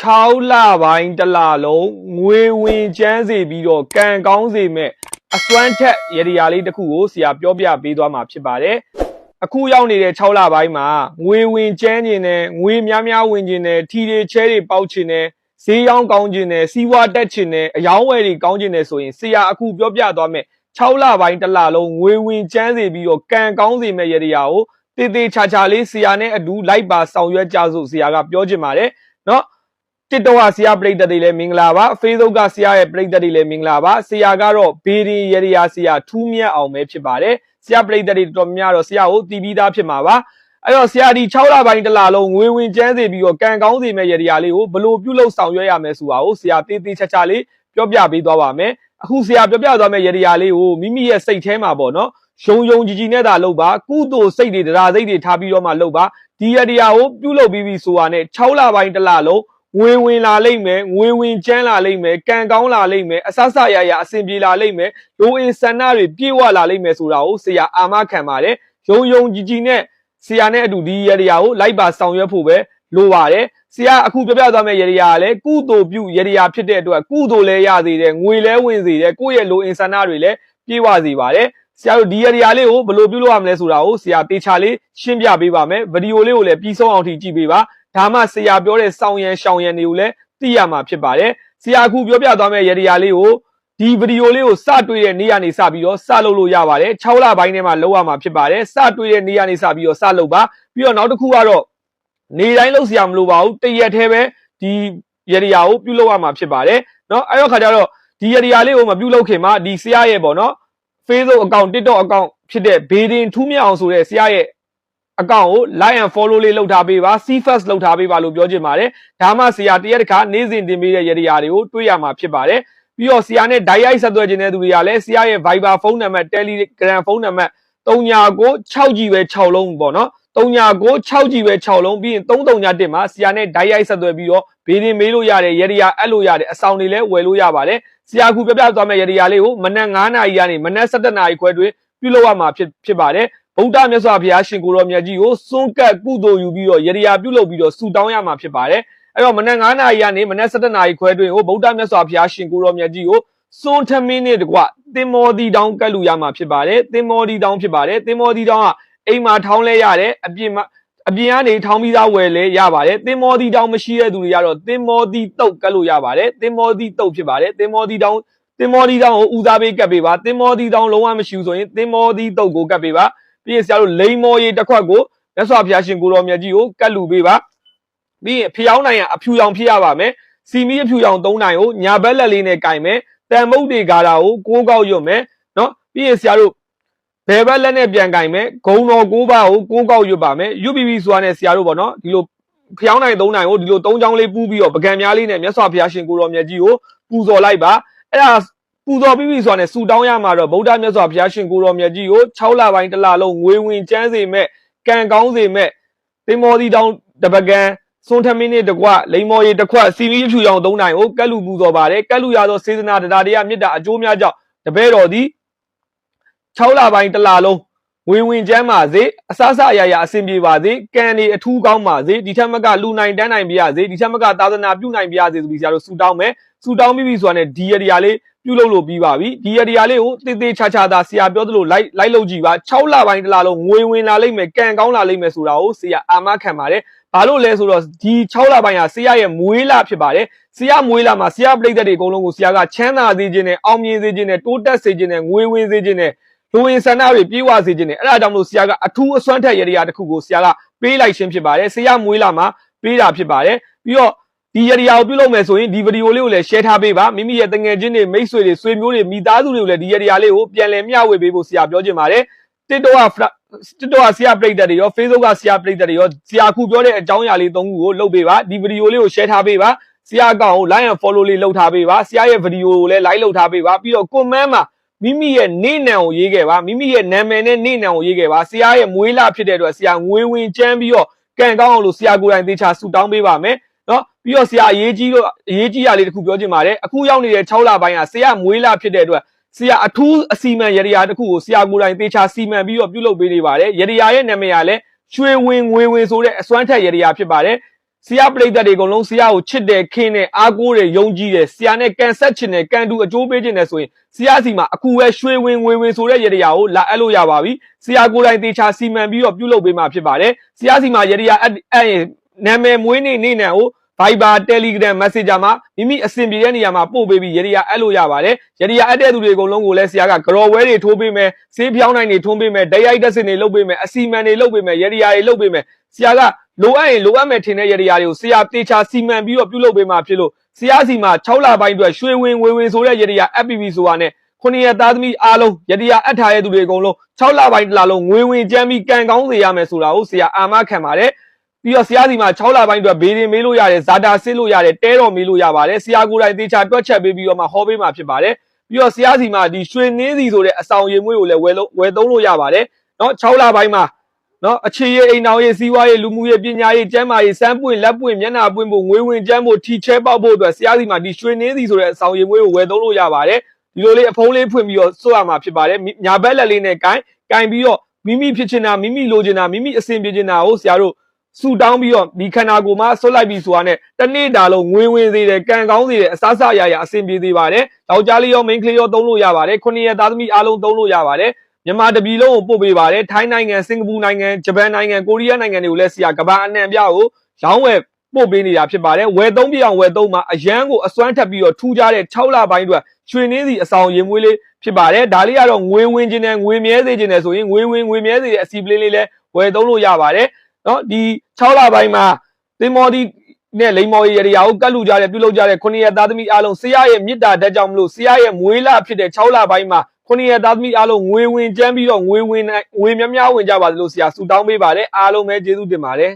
6လပိုင်းတစ်လလုံးငွေဝင်ချမ်းစေပြီးတော့ကံကောင်းစေမဲ့အစွမ်းထက်ရရရာလေးတစ်ခုကိုဆရာပြောပြပေးသွားမှာဖြစ်ပါတယ်အခုရောက်နေတဲ့6လပိုင်းမှာငွေဝင်ချမ်းခြင်းနဲ့ငွေများများဝင်ခြင်းနဲ့ထီတွေချဲတွေပေါက်ခြင်းနဲ့ဈေးရောင်းကောင်းခြင်းနဲ့စီးပွားတက်ခြင်းနဲ့အယောင်းဝယ်တွေကောင်းခြင်းနဲ့ဆိုရင်ဆရာအခုပြောပြသွားမယ်6လပိုင်းတစ်လလုံးငွေဝင်ချမ်းစေပြီးတော့ကံကောင်းစေမဲ့ရရရာကိုတေးသေးချာချာလေးဆရာနဲ့အတူလိုက်ပါဆောင်ရွက်ကြစို့ဆရာကပြောချင်ပါတယ်เ TikTok ကဆရာပရိသတ်တွေလည်းမင်္ဂလာပါ Facebook ကဆရာရဲ့ပရိသတ်တွေလည်းမင်္ဂလာပါဆရာကတော့ဘေဒီရရဆရာထူးမြတ်အောင်ပဲဖြစ်ပါတယ်ဆရာပရိသတ်တွေတော်တော်များတော့ဆရာကိုတည်ပြီးသားဖြစ်မှာပါအဲ့တော့ဆရာဒီ6လပိုင်းတစ်လလုံးငွေဝင်ကျန်းစေပြီးတော့ကံကောင်းစေမဲ့ရတရားလေးကိုဘလို့ပြုလုပ်ဆောင်ရွက်ရမယ်ဆိုတာကိုဆရာတေးသေးချာချာလေးပြောပြပေးသွားပါမယ်အခုဆရာပြောပြသွားမယ့်ရတရားလေးကိုမိမိရဲ့စိတ်ထဲမှာပေါ့နော်ယုံယုံကြည်ကြည်နဲ့သာလုပ်ပါကုသိုလ်စိတ်တွေတရားစိတ်တွေထားပြီးတော့မှလုပ်ပါဒီရတရားကိုပြုလုပ်ပြီးပြီဆိုတာနဲ့6လပိုင်းတစ်လလုံး ငွေဝင်လာလိမ့်မယ်ငွေဝင်ကျန်းလာလိမ့်မယ်ကံကောင်းလာလိမ့်မယ်အဆဆရရအဆင်ပြေလာလိမ့်မယ်လိုအင်ဆန္ဒတွေပြည့်ဝလာလိမ့်မယ်ဆိုတာကိုဆရာအာမခံပါတယ်ယုံယုံကြည်ကြည်နဲ့ဆရာနဲ့အတူဒီရရကိုလိုက်ပါဆောင်ရွက်ဖို့ပဲလိုပါတယ်ဆရာအခုပြပြသွားမယ့်ရရကလည်းကုသိုလ်ပြုရရဖြစ်တဲ့အတွက်ကုသိုလ်လည်းရစေတယ်ငွေလည်းဝင်စေတယ်ကိုယ့်ရဲ့လိုအင်ဆန္ဒတွေလည်းပြည့်ဝစေပါတယ်ဆရာတို့ဒီရရလေးကိုဘယ်လိုပြုလုပ်ရမလဲဆိုတာကိုဆရာတေချာလေးရှင်းပြပေးပါမယ်ဗီဒီယိုလေးကိုလည်းပြီးဆုံးအောင်ထိကြည့်ပေးပါ ဒါမှဆရာပြောတဲ့စောင်းရန်ရှောင်းရန်တွေကိုလည်းသိရမှာဖြစ်ပါတယ်ဆရာအခုပြောပြသွားမယ့်ရရရာလေးကိုဒီဗီဒီယိုလေးကိုစတွေ့တဲ့နေ့ကနေစပြီးတော့စလုပ်လို့ရပါတယ်6လပိုင်းထဲမှာလုပ်ရမှာဖြစ်ပါတယ်စတွေ့တဲ့နေ့ကနေစပြီးတော့စလုပ်ပါပြီးတော့နောက်တစ်ခုကတော့နေတိုင်းလုပ်စရာမလိုပါဘူးတရက်တည်းပဲဒီရရရာကိုပြုလုပ်ရမှာဖြစ်ပါတယ်เนาะအဲ့တော့ခါကျတော့ဒီရရရာလေးကိုမပြုလုပ်ခင်မှာဒီဆရာရဲ့ပေါ့နော် Facebook account TikTok account ဖြစ်တဲ့ဘေဒင်ထူးမြတ်အောင်ဆိုတဲ့ဆရာရဲ့ အကောင့်ကို like and follow လေးလုပ်ထားပေးပါ see first လုပ်ထားပေးပါလို့ပြောချင်ပါတယ်ဒါမှဆရာတရက်တစ်ခါနေ့စဉ်တင်ပေးတဲ့ရရရာတွေကိုတွေ့ရမှာဖြစ်ပါတယ်ပြီးတော့ဆရာနဲ့ direct ဆက်သွယ်ခြင်းတဲ့သူတွေကလည်းဆရာရဲ့ Viber ဖုန်းနံပါတ် Telegram ဖုန်းနံပါတ်3996 6ပဲ6လုံးပေါ့နော်3996 6ကြီးပဲ6လုံးပြီးရင်33ည1မှာဆရာနဲ့ direct ဆက်သွယ်ပြီးတော့ဘေးရင်မေးလို့ရတယ်ရရရာအဲ့လို့ရတယ်အဆောင်တွေလည်းဝယ်လို့ရပါတယ်ဆရာကူပြပြသွားမယ့်ရရရာလေးကိုမနက်9နာရီကနေမနက်7နာရီခွဲတွင်ပြုလုပ်ရမှာဖြစ်ဖြစ်ပါတယ် ဗုဒ္ဓမြတ်စွာဘုရားရှင်ကိုရောမြတ်ကြီးကိုစွန့်ကပ်ကုသိုလ်ယူပြီးတော့ယရယာပြုလုပ်ပြီးတော့ဆူတောင်းရမှာဖြစ်ပါတယ်အဲ့တော့မနက်9နာရီကနေမနက်7နာရီခွဲတွင်ဟိုဗုဒ္ဓမြတ်စွာဘုရားရှင်ကိုရောမြတ်ကြီးကိုစွန့်ထမင်းနဲ့တကွသင်္မောဒီတောင်းကတ်လူရမှာဖြစ်ပါတယ်သင်္မောဒီတောင်းဖြစ်ပါတယ်သင်္မောဒီတောင်းကအိမ်မှာထောင်းလဲရတယ်အပြင်မှာအပြင်ကနေထောင်းပြီးသားဝယ်လဲရပါတယ်သင်္မောဒီတောင်းမရှိတဲ့သူတွေကတော့သင်္မောဒီတုတ်ကတ်လို့ရပါတယ်သင်္မောဒီတုတ်ဖြစ်ပါတယ်သင်္မောဒီတောင်းသင်္မောဒီတောင်းကိုဦးစားပေးကတ်ပေးပါသင်္မောဒီတောင်းလုံးဝမရှိဘူးဆိုရင်သင်္မောဒီတုတ်ကိုကတ်ပေးပါ ပြီးရင်ဆရာတို့လိန်မော်ရီတစ်ခွက်ကိုမြတ်စွာဘုရားရှင်ကိုတော်မြတ်ကြီးကိုကတ်လူပေးပါပြီးရင်ဖျောင်းနိုင်ရအဖြူရောင်ဖြစ်ရပါမယ်စီမီအဖြူရောင်၃နိုင်ကိုညာဘက်လက်လေးနဲ့ကင်မယ်တန်မုတ်တွေဂါတာကိုကိုးကောက်ရွတ်မယ်နော်ပြီးရင်ဆရာတို့ဘယ်ဘက်လက်နဲ့ပြန်ကင်မယ်ဂုံတော်ကိုးပါကိုကိုးကောက်ရွတ်ပါမယ်ရွတ်ပြီးပြီဆိုတာနဲ့ဆရာတို့ပေါ့နော်ဒီလိုဖျောင်းနိုင်၃နိုင်ကိုဒီလို၃ချောင်းလေးပူးပြီးတော့ပကံများလေးနဲ့မြတ်စွာဘုရားရှင်ကိုတော်မြတ်ကြီးကိုပူဇော်လိုက်ပါအဲ့ဒါ ပူဇော်ပြီးပြီဆိုတာနဲ့ဆူတောင်းရမှာတော့ဗုဒ္ဓမြတ်စွာဘုရားရှင်ကိုတော်မြတ်ကြီးကို6လပိုင်းတစ်လလုံးငွေဝင်ကျန်းစေမဲ့ကံကောင်းစေမဲ့သင်္မောဒီတောင်တပကံစွန်ထမင်းနဲ့တကွလိမ္မော်ရီတစ်ခွက်စီမီဖြူရောင်၃နိုင်ကိုကက်လူပူဇော်ပါတယ်ကက်လူရသောစေတနာတရားတရားမေတ္တာအကျိုးများကြောင့်တပည့်တော်သည်6လပိုင်းတစ်လလုံး ဝေဝင်ကျမ်းပါစေအဆဆအရာရာအစဉ်ပြေပါစေကံနေအထူးကောင်းပါစေဒီထက်မကလူနိုင်တန်းနိုင်ပြရစေဒီထက်မကသာသနာပြုနိုင်ပြရစေဆိုပြီးဆရာတို့ဆူတောင်းမယ်ဆူတောင်းပြီးပြီဆိုတာနဲ့ဒီရတရားလေးပြုလုပ်လို့ပြီးပါပြီဒီရတရားလေးကိုတေးသေးချာချာသာဆရာပြောသလိုလိုက်လိုက်လုပ်ကြည့်ပါ6လပိုင်းတစ်လလုံးငွေဝင်လာလိမ့်မယ်ကံကောင်းလာလိမ့်မယ်ဆိုတာကိုဆရာအာမခံပါတယ်ဘာလို့လဲဆိုတော့ဒီ6လပိုင်းဟာဆရာရဲ့မွေးလဖြစ်ပါတယ်ဆရာမွေးလမှာဆရာပြိတ္တတွေအကုန်လုံးကိုဆရာကချမ်းသာစေခြင်းနဲ့အောင်မြင်စေခြင်းနဲ့တိုးတက်စေခြင်းနဲ့ငွေဝင်စေခြင်းနဲ့ လူဝင်ဆန္ဒတွေပြေဝစေခြင်းနဲ့အဲ့ဒါကြောင့်မလို့ဆရာကအထူးအစွမ်းထက်ရရတစ်ခုကိုဆရာကပေးလိုက်ခြင်းဖြစ်ပါတယ်ဆရာမွေးလမှာပေးတာဖြစ်ပါတယ်ပြီးတော့ဒီရတရားကိုပြုလုပ်မယ်ဆိုရင်ဒီဗီဒီယိုလေးကိုလည်း share ထားပေးပါမိမိရဲ့တငယ်ချင်းတွေမိတ်ဆွေတွေဆွေမျိုးတွေမိသားစုတွေကိုလည်းဒီရတရားလေးကိုပြန်လည်မျှဝေပေးဖို့ဆရာပြောချင်ပါတယ်တစ်တော့ကတစ်တော့ကဆရာပြိတ္တတွေရော Facebook ကဆရာပြိတ္တတွေရောဆရာခုပြောတဲ့အကြောင်းအရာလေးသုံးခုကိုလုပ်ပေးပါဒီဗီဒီယိုလေးကို share ထားပေးပါဆရာအကောင့်ကို like and follow လေးလုပ်ထားပေးပါဆရာရဲ့ဗီဒီယိုကိုလည်း like လုပ်ထားပေးပါပြီးတော့ comment မှာ မိမိရဲ့နေနံကိုရေးခဲ့ပါမိမိရဲ့နာမည်နဲ့နေနံကိုရေးခဲ့ပါဆရာရဲ့မွေးလဖြစ်တဲ့အတွက်ဆရာငွေဝင်ချမ်းပြီးတော့ကံကောင်းအောင်လို့ဆရာကိုယ်တိုင်သေချာဆူတောင်းပေးပါမယ်နော်ပြီးတော့ဆရာအရေးကြီးတော့အရေးကြီးရလေးတစ်ခုပြောချင်ပါတယ်အခုရောက်နေတဲ့6လပိုင်းကဆရာမွေးလဖြစ်တဲ့အတွက်ဆရာအထူးအစီမံရရရာတစ်ခုကိုဆရာကိုယ်တိုင်သေချာစီမံပြီးတော့ပြုလုပ်ပေးနေပါတယ်ရရရာရဲ့နာမည်ကလည်းရွှေဝင်ငွေဝင်ဆိုတဲ့အစွမ်းထက်ရရရာဖြစ်ပါတယ် ဆရာပရိသတ်တွေအကုန်လုံးဆရာကိုချစ်တယ်ခင်းတယ်အားကိုးတယ်ယုံကြည်တယ်ဆရာနဲ့ကန်ဆက်ချင်တယ်ကန်တူအကျိုးပေးချင်တယ်ဆိုရင်ဆရာစီမှာအခုပဲရွှေဝင်ငွေဝင်ဆိုတဲ့ရတရားကိုလာအပ်လို့ရပါပြီဆရာကိုယ်တိုင်တေချာစီမံပြီးတော့ပြုလုပ်ပေးမှာဖြစ်ပါတယ်ဆရာစီမှာရတရားအဲ့အဲ့ရင်နာမည်မွေးနေ့နေ့နံကို Viber Telegram Messenger မှာမိမိအဆင်ပြေတဲ့နေရာမှာပို့ပေးပြီးရတရားအပ်လို့ရပါတယ်ရတရားအပ်တဲ့သူတွေအကုန်လုံးကိုလည်းဆရာကကြော်ဝဲတွေထိုးပေးမယ်ဆေးဖြောင်းနိုင်တွေထွန်းပေးမယ်ဓာတ်ရိုက်တက်စင်တွေလုပ်ပေးမယ်အစီမံတွေလုပ်ပေးမယ်ရတရားတွေလုပ်ပေးမယ်ဆရာက လိုအပ်ရင်လိုအပ်မယ်ထင်တဲ့ရတရားတွေကိုဆရာတေချာစီမံပြီးတော့ပြုလုပ်ပေးမှာဖြစ်လို့ဆရာစီမှာ6လပိုင်းအတွက်ရွှေဝင်ဝေဝင်ဆိုတဲ့ရတရား FPV ဆိုတာနဲ့ခုနှစ်ရက်သားသမီးအားလုံးရတရားအပ်ထားတဲ့သူတွေအကုန်လုံး6လပိုင်းတစ်လလုံးငွေဝင်ကြမ်းပြီးကန်ကောင်းစေရမယ်ဆိုတာကိုဆရာအာမခံပါတယ်ပြီးတော့ဆရာစီမှာ6လပိုင်းအတွက်ဘေးရင်မေးလို့ရတယ်ဇာတာဆစ်လို့ရတယ်တဲတော်မေးလို့ရပါတယ်ဆရာကိုယ်တိုင်တေချာတွက်ချက်ပေးပြီးတော့မှဟောပေးမှာဖြစ်ပါတယ်ပြီးတော့ဆရာစီမှာဒီရွှေနှင်းစီဆိုတဲ့အဆောင်ရည်မွေးကိုလည်းဝယ်လို့ဝယ်သုံးလို့ရပါတယ်เนาะ6လပိုင်းမှာ နော်အခြေရအိမ်တော်ရေးစီးပွားရေးလူမှုရေးပညာရေးကျန်းမာရေးစမ်းပွင့်လက်ပွင့်မျက်နှာပွင့်ဖို့ငွေဝင်ကျန်းဖို့ထီချဲပေါက်ဖို့အတွက်ဆရာစီမှာဒီရွှေနှင်းစီဆိုတဲ့အဆောင်ရည်မွေးကိုဝယ်သုံးလို့ရပါတယ်ဒီလိုလေးအဖုံးလေးဖွင့်ပြီးတော့စွတ်ရမှာဖြစ်ပါတယ်မိညာဘက်လက်လေးနဲ့ကင်ကင်ပြီးတော့မိမိဖြစ်ချင်တာမိမိလိုချင်တာမိမိအဆင်ပြေချင်တာကိုဆရာတို့ဆူတောင်းပြီးတော့ဒီခန္ဓာကိုယ်မှာဆွတ်လိုက်ပြီးဆိုတာနဲ့တနေ့တာလုံးငွေဝင်စေတယ်ကံကောင်းစေတယ်အစားအစာရရအဆင်ပြေစေပါတယ်ယောက်ျားလေးရောမိန်းကလေးရောသုံးလို့ရပါတယ်ခုနှစ်ရက်သားသမီးအားလုံးသုံးလို့ရပါတယ် မြန်မာတပြည်လုံးကိုပို့ပေးပါတယ်ထိုင်းနိုင်ငံစင်ကာပူနိုင်ငံဂျပန်နိုင်ငံကိုရီးယားနိုင်ငံတွေကိုလည်းဆီယာကဘာအနှံ့ပြကိုရောင်းဝယ်ပို့ပေးနေတာဖြစ်ပါတယ်ဝယ်သုံးပြအောင်ဝယ်သုံးမှာအရန်ကိုအစွမ်းထက်ပြီးတော့ထူးခြားတဲ့6လပိုင်းအတွက်ရွှေနှင်းစီအဆောင်ရင်မွေးလေးဖြစ်ပါတယ်ဒါလေးကတော့ငွေဝင်ခြင်းနဲ့ငွေမြဲစေခြင်းနဲ့ဆိုရင်ငွေဝင်ငွေမြဲစေတဲ့အစီပလင်းလေးလည်းဝယ်သုံးလို့ရပါတယ်နော်ဒီ6လပိုင်းမှာသင်္ဘောဒီနဲ့လိမ္မော်ရေရာကိုကတ်လူကြတဲ့ပြုလုပ်ကြတဲ့ခုနှစ်ရက်သားသမီးအားလုံးဆရာရဲ့မေတ္တာဓာတ်ကြောင့်မလို့ဆရာရဲ့မွေးလဖြစ်တဲ့6လပိုင်းမှာ ခုနှစ်ရက်သားသမီးအားလုံးငွေဝင်ကျန်းပြီးတော့ငွေဝင်နိုင်ငွေများများဝင်ကြပါသလို့ဆရာဆုတောင်းပေးပါတယ်အားလုံးပဲကျေးဇူးတင်ပါတယ်